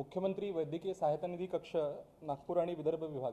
मुख्यमंत्री वैद्यकीय सहायता निधी कक्ष नागपूर आणि विदर्भ विभाग.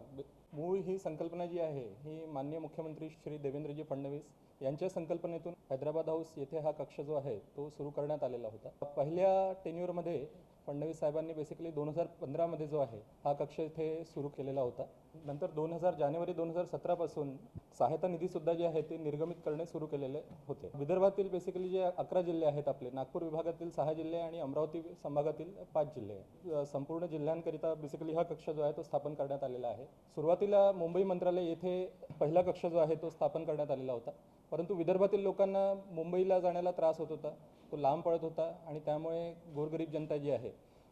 मूळ ही संकल्पना जी आहे ही माननीय मुख्यमंत्री श्री देवेंद्रजी फडणवीस यांच्या संकल्पनेतून हैदराबाद हाऊस येथे हा कक्ष जो आहे तो सुरू करण्यात आलेला होता. पहिल्या टेन्युअरमध्ये फडणवीस साहेबांनी बेसिकली दोन हजार पंधरामध्ये जो आहे हा कक्ष इथे सुरू केलेला होता. नंतर दोन हजार जानेवारी दोन हजार सतरापासून सहायता निधीसुद्धा जे आहे ते निर्गमित करणे सुरू केलेले होते. विदर्भातील बेसिकली जे अकरा जिल्हे आहेत आपले नागपूर विभागातील सहा जिल्हे आणि अमरावती संभागातील पाच जिल्हे. संपूर्ण जिल्ह्यांकरिता बेसिकली हा कक्ष जो आहे तो स्थापन करण्यात आलेला आहे. सुरुवातीला मुंबई मंत्रालय येथे पहिला कक्ष जो आहे तो स्थापन करण्यात आलेला होता. परंतु विदर्भातील लोकांना मुंबईला जाण्याला त्रास होत होता तो लांब पडत होता आणि त्यामुळे गोरगरीब जनता जी आहे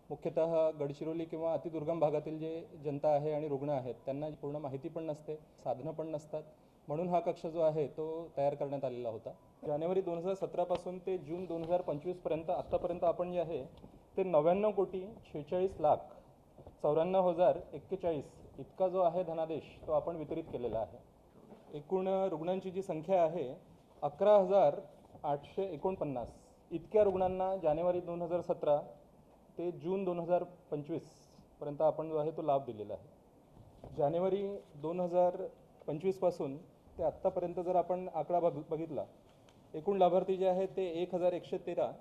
मुख्यतः गडचिरोली किंवा अतिदुर्गम भागातील जे जनता आहे आणि रुग्ण आहेत त्यांना पूर्ण माहिती पण नसते साधनं पण नसतात. म्हणून हा कक्ष जो आहे तो तयार करण्यात आलेला होता. जानेवारी दोन हजार सतरापासून ते जून दोन हजार पंचवीसपर्यंत आत्तापर्यंत आपण जे आहे ते नव्याण्णव कोटी शेहेचाळीस लाख चौऱ्याण्णव हजार एक्केचाळीस इतका जो आहे धनादेश तो आपण वितरित केलेला आहे. एकूण रुग्णांची जी संख्या आहे अकरा हजार आठशे एकोणपन्नास. इतक्या रुग्णांना जानेवारी दोन हजार सतरा ते जून दोन हजार पंचवीसपर्यंत आपण जो आहे तो लाभ दिलेला आहे. जानेवारी दोन हजार पंचवीसपासून ते आत्तापर्यंत जर आपण आकडा बघ बघितला एकूण लाभार्थी जे आहेत ते एक हजार एकशे तेरा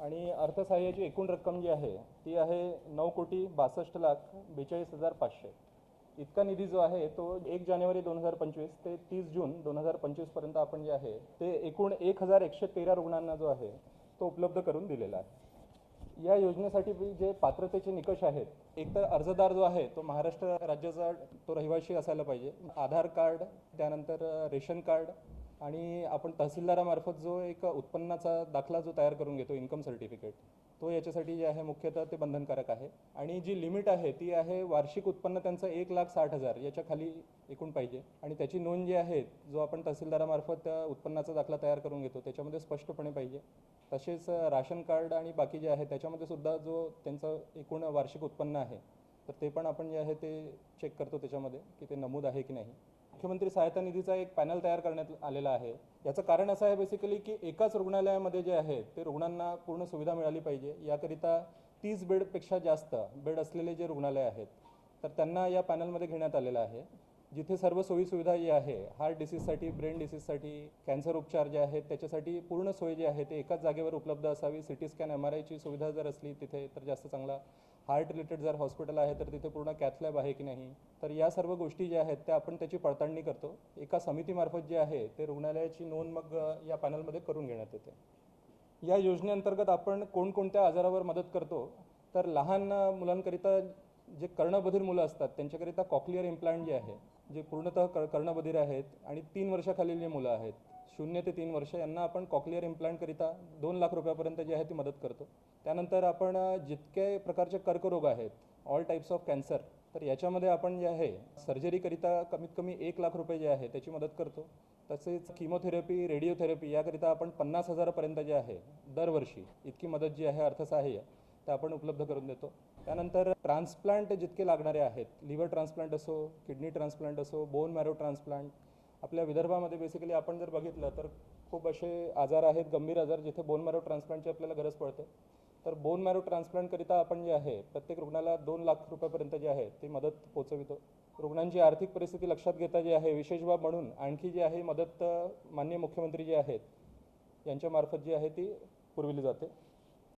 आणि अर्थसहाय्याची एकूण रक्कम जी आहे ती आहे नऊ कोटी बासष्ट लाख बेचाळीस हजार पाचशे. इतका निधी जो आहे तो एक जानेवारी दोन हजार पंचवीस ते तीस जून दोन हजार पंचवीसपर्यंत आपण जे आहे ते एकूण एक हजार एकशे तेरा रुग्णांना जो आहे तो उपलब्ध करून दिलेला आहे. या योजनेसाठी जे पात्रतेचे निकष आहेत एक तर अर्जदार जो आहे तो महाराष्ट्र राज्याचा तो रहिवासी असायला पाहिजे. आधार कार्ड त्यानंतर रेशन कार्ड आणि आपण तहसीलदारामार्फत जो एक उत्पन्नाचा दाखला जो तयार करून घेतो इन्कम सर्टिफिकेट तो याच्यासाठी जे आहे मुख्यतः ते बंधनकारक आहे. आणि जी लिमिट आहे ती आहे वार्षिक उत्पन्न त्यांचं एक लाख साठ हजार याच्या खाली एकूण पाहिजे. आणि त्याची नोंद जी आहे जो आपण तहसीलदारामार्फत त्या उत्पन्नाचा दाखला तयार करून घेतो त्याच्यामध्ये स्पष्टपणे पाहिजे. तसेच राशन कार्ड आणि बाकी जे आहे त्याच्यामध्ये सुद्धा जो त्यांचं एकूण वार्षिक उत्पन्न आहे तर ते पण आपण जे आहे ते चेक करतो त्याच्यामध्ये की ते नमूद आहे की नाही. मुख्यमंत्री सहायता निधीचा एक पॅनल तयार करण्यात आलेला आहे. याचं कारण असं आहे बेसिकली की एकाच रुग्णालयामध्ये जे आहे ते रुग्णांना पूर्ण सुविधा मिळाली पाहिजे. याकरिता तीस बेडपेक्षा जास्त बेड असलेले जे रुग्णालय आहेत तर त्यांना या पॅनलमध्ये घेण्यात आलेलं आहे. जिथे सर्व सोयीसुविधा जी आहे हार्ट डिसीजसाठी ब्रेन डिसीजसाठी कॅन्सर उपचार जे आहेत त्याच्यासाठी पूर्ण सोय जी आहे ते एकाच जागेवर उपलब्ध असावी. C T scan M R आयची सुविधा जर असली तिथे तर जास्त चांगला हार्ट रिलेटेड जर हॉस्पिटल आहे तर तिथे पूर्ण कॅथलॅब आहे की नाही? तर या सर्व गोष्टी ज्या आहेत त्या आपण त्याची पडताळणी करतो. एका समितीमार्फत जे आहे ते रुग्णालयाची नोंद मग या पॅनलमध्ये करून घेण्यात येते. या योजनेअंतर्गत आपण कोणकोणत्या आजारावर मदत करतो? तर लहान मुलांकरिता जे कर्णबधीर मुलं असतात त्यांच्याकरिता कॉक्लिअर इम्प्लांट जे आहे जे पूर्णतः क कर्णबधीर आहेत आणि तीन वर्षाखालील जे मुलं आहेत शून्य ते तीन वर्ष यांना आपण कॉक्लिअर इम्प्लांटकरिता दोन लाख रुपयापर्यंत जे आहे ती मदत करतो. त्यानंतर आपण जितके प्रकारचे कर्करोग आहेत ऑल टाईप्स ऑफ कॅन्सर तर याच्यामध्ये आपण जे आहे सर्जरीकरिता कमीत कमी एक लाख रुपये जे आहे त्याची मदत करतो. तसेच किमोथेरपी रेडिओथेरपी याकरिता आपण पन्नास हजारापर्यंत जे आहे दरवर्षी इतकी मदत जी आहे अर्थसहाय्य ते आपण उपलब्ध करून देतो. त्यानंतर ट्रान्सप्लांट जितके लागणारे आहेत लिव्हर ट्रान्सप्लांट असो किडनी ट्रान्सप्लांट असो बोन मॅरो ट्रान्सप्लांट आपल्या विदर्भामध्ये बेसिकली आपण जर बघितलं तर खूप असे आजार आहेत गंभीर आजार जिथे बोन मॅरो ट्रान्सप्लांटची आपल्याला गरज पडते. तर बोन मॅरो ट्रान्सप्लांटकरिता आपण जे आहे प्रत्येक रुग्णाला दोन लाख रुपयापर्यंत जे आहे ती मदत पोचवितो रुग्णांची आर्थिक परिस्थिती लक्षात घेता जे आहे विशेष बाब म्हणून आणखी जी आहे मदत माननीय मुख्यमंत्री जे आहेत यांच्यामार्फत जी आहे ती पुरविली जाते.